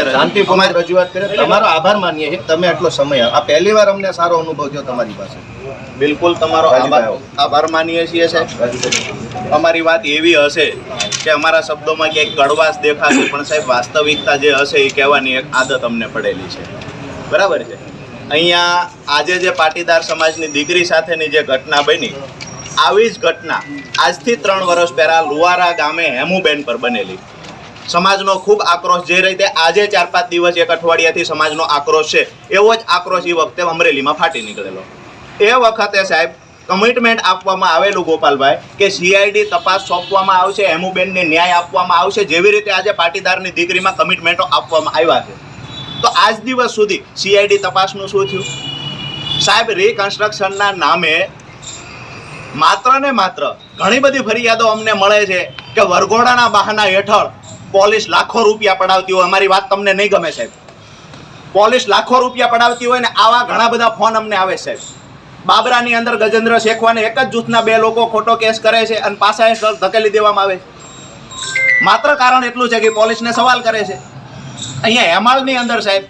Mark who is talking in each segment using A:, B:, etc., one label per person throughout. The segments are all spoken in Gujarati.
A: એટલે શાંતિપૂર્વક રજૂઆત કરે. તમારો આભાર માનીએ છીએ. તમે આટલો સમય આ પહેલી વાર અમને સારો અનુભવ થયો તમારી પાસે.
B: બિલકુલ તમારો. આભાર માનીએ છીએ સાહેબ. અમારી વાત એવી હશે કે અમારા શબ્દોમાં ક્યાંક કડવાશ દેખાશે પણ સાહેબ વાસ્તવિકતા જે હશે એ કહેવાની એક આદત અમને પડેલી છે. બરાબર છે? અહીંયા આજે જે પાટીદાર સમાજની દીકરી સાથેની જે ઘટના બની આવી જ ઘટના આજથી ત્રણ વર્ષ પહેલાં લુવારા ગામે હેમુબેન પર બનેલી. સમાજનો ખૂબ આક્રોશ જે રીતે આજે ચાર પાંચ દિવસ એક અઠવાડિયાથી સમાજનો આક્રોશ છે, એવો જ આક્રોશ એ વખતે અમરેલીમાં ફાટી નીકળેલો. એ વખતે સાહેબ કમિટમેન્ટ આપવામાં આવેલું ગોપાલભાઈ કે સીઆઈડી તપાસ સોંપવામાં આવશે, હેમુબેનને ન્યાય આપવામાં આવશે, જેવી રીતે આજે પાટીદારની દીકરીમાં કમિટમેન્ટો આપવામાં આવ્યા છે. તો આજ દિવસ સુધી સીઆઈડી તપાસનું શું થયું? સાહેબ રિકન્સ્ટ્રક્શનના નામે માત્ર ને માત્ર ઘણી બધી ફરિયાદો અમને મળે છે કે વરઘોડાના બહાના હેઠળ પોલીસ લાખો રૂપિયા પડાવતી હોય, અમારી વાત તમને નહીં ગમે સાહેબ. પોલીસ લાખો રૂપિયા પડાવતી હોય ને આવા ઘણા બધા ફોન અમને આવે સાહેબ બાબરાની અંદર ગજેન્દ્ર શેખવાને એક જ જૂથના બે લોકો ખોટો કેસ કરે છે અને પાછા એ ધકેલી દેવામાં આવે માત્ર કારણ એટલું છે કે પોલીસને સવાલ કરે છે. અહીંયા હેમાળની અંદર સાહેબ,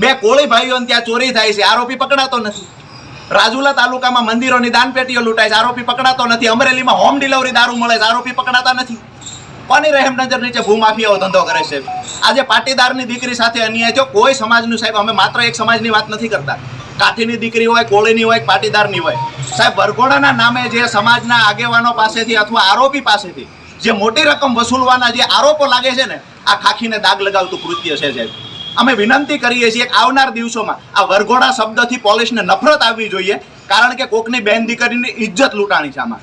B: બે કોળી ભાઈઓને ત્યાં ચોરી થાય છે, આરોપી પકડાતો નથી. રાજુલા તાલુકામાં મંદિરોની દાનપેટીઓ લૂંટાય છે, આરોપી પકડાતો નથી. અમરેલીમાં હોમ ડિલિવરી દારૂ મળે છે, આરોપી પકડાતા નથી. કોની રહેમ નજર નીચે ભૂમાફિયાઓ ધંધો કરે છે. આજે પાટીદારની દીકરી સાથે અન્યાય થયો. કોઈ સમાજનું સાહેબ, અમે માત્ર એક સમાજની વાત નથી કરતા. કાઠીની દીકરી હોય, કોળીની હોય, પાટીદારની હોય. સાહેબ, વરઘોડાના નામે જે સમાજના આગેવાનો પાસેથી અથવા આરોપી પાસેથી જે મોટી રકમ વસૂલવાના જે આરોપો લાગે છે ને, આ ખાખીને દાગ લગાવતું કૃત્ય છે સાહેબ. અમે વિનંતી કરીએ છીએ કે આવનાર દિવસોમાં આ વરઘોડા શબ્દથી પોલીસને નફરત આવવી જોઈએ, કારણ કે કોકની બેન દીકરીની ઇજ્જત લૂંટાણી છે આમાં.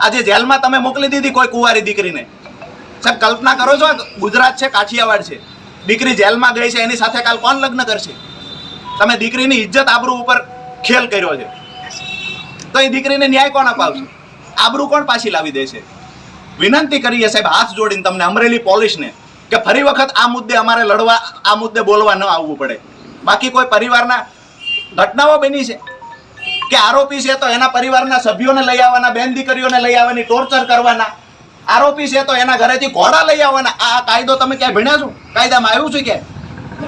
B: આજે જેલમાં તમે મોકલી દીધી કોઈ કુંવારી દીકરીને. સાહેબ, કલ્પના કરો છો ગુજરાત છે, કાઠિયાવાડ છે. દીકરી જેલમાં ગઈ છે, એની સાથે કાલ કોણ લગ્ન કરશે? તમે દીકરીની ઇજ્જત આબરૂ ઉપર ખેલ કર્યો છે. તો એ દીકરીને ન્યાય કોણ અપાવશે? આબરૂ કોણ પાછી લાવી દેશે વિનંતી કરીએ સાહેબ, હાથ જોડીને તમને અમરેલી પોલીસને કે ફરી વખત આ મુદ્દે અમારે લડવા, આ મુદ્દે બોલવા ન આવવું પડે. બાકી કોઈ પરિવારના ઘટનાઓ બની છે? કે આરોપી છે તો એના પરિવારના સભ્યોને લઈ આવવાના, બેન દીકરીઓને લઈ આવવાની ટોર્ચર કરવાના? આરોપી છે તો એના ઘરેથી ઘોડા લઈ આવવાના આ કાયદો તમે ક્યાંય ભણ્યા છો? કાયદામાં આવ્યું છે કે?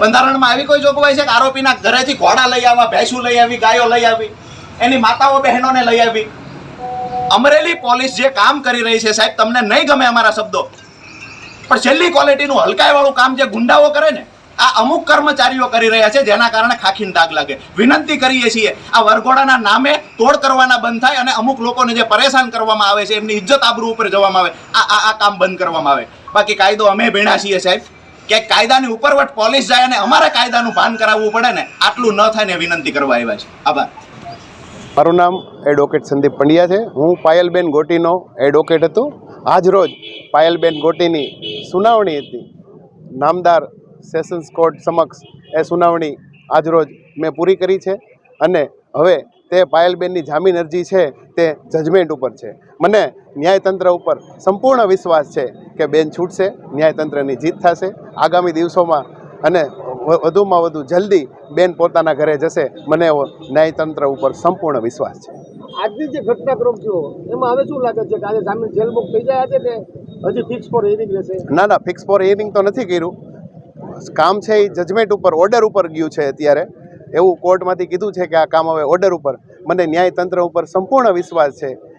B: બંધારણમાં આવી કોઈ જોગવાઈ છે કે આરોપીના ઘરેથી ઘોડા લઈ આવવા, ભેંસું લઈ આવી, ગાયો લઈ આવી, એની માતાઓ બહેનોને લઈ આવી? અમરેલી પોલીસ જે કામ કરી રહી છે સાહેબ, તમને નહીં ગમે અમારા શબ્દો. પણ છેલ્લી ક્વોલિટીનું હલકાઈવાળું કામ જે ગુંડાઓ કરે ને આ અમુક કર્મચારીઓ કરી રહ્યા છે, જેના કારણે ખાખીને દાગ લાગે. વિનંતી કરીએ છીએ, આ વરઘોડાના નામે તોડ કરવાના બંધ થાય અને અમુક લોકોને જે પરેશાન કરવામાં આવે છે, એમની ઇજ્જત આબરૂ ઉપર જવામાં આવે. આ આ આ કામ બંધ કરવામાં આવે. બાકી કાયદો અમે ભીણા છીએ, સાહેબ. કે કાયદાની ઉપરવટ પોલીસ જાય અને અમારે કાયદાનું ભાન કરાવવું પડે ને, આટલું ન થાય ને વિનંતી કરવા આવ્યા છે. આભાર.
C: મારું નામ એડવોકેટ સંદીપ પંડ્યા છે. હું પાયલબેન ગોટીનો એડવોકેટ હતો. આજ રોજ પાયલબેન ગોટીની સુનાવણી હતી. નામદાર સેશન્સ કોર્ટ સમક્ષ એ સુનાવણી આજ રોજ મેં પૂરી કરી છે અને હવે તે પાયલબેનની જામીન અરજી છે તે જજમેન્ટ ઉપર છે. મને ન્યાયતંત્ર ઉપર સંપૂર્ણ વિશ્વાસ છે કે બેન છૂટશે ન્યાયતંત્રની જીત થશે. આગામી દિવસોમાં અને વધુમાં વધુ જલ્દી બેન પોતાના ઘરે જશે. મને એવો ન્યાયતંત્ર ઉપર સંપૂર્ણ વિશ્વાસ છે.
D: આજની જે ઘટનાક્રમ થયો એમાં હવે શું લાગે છે કે આજે જામીન જેલ મુક્ત થઈ જાય છે કે હજી ફિક્સ ફોર હિયરિંગ રહેશે?
C: ના ના ફિક્સ ફોર હિયરિંગ તો નથી કર્યું. કામ છે એ જજમેન્ટ ઉપર ઓર્ડર ઉપર ગયું છે અત્યારે. એવું કોર્ટમાંથી કીધું છે કે આ કામ હવે ઓર્ડર ઉપર. મને ન્યાયતંત્ર ઉપર સંપૂર્ણ વિશ્વાસ છે.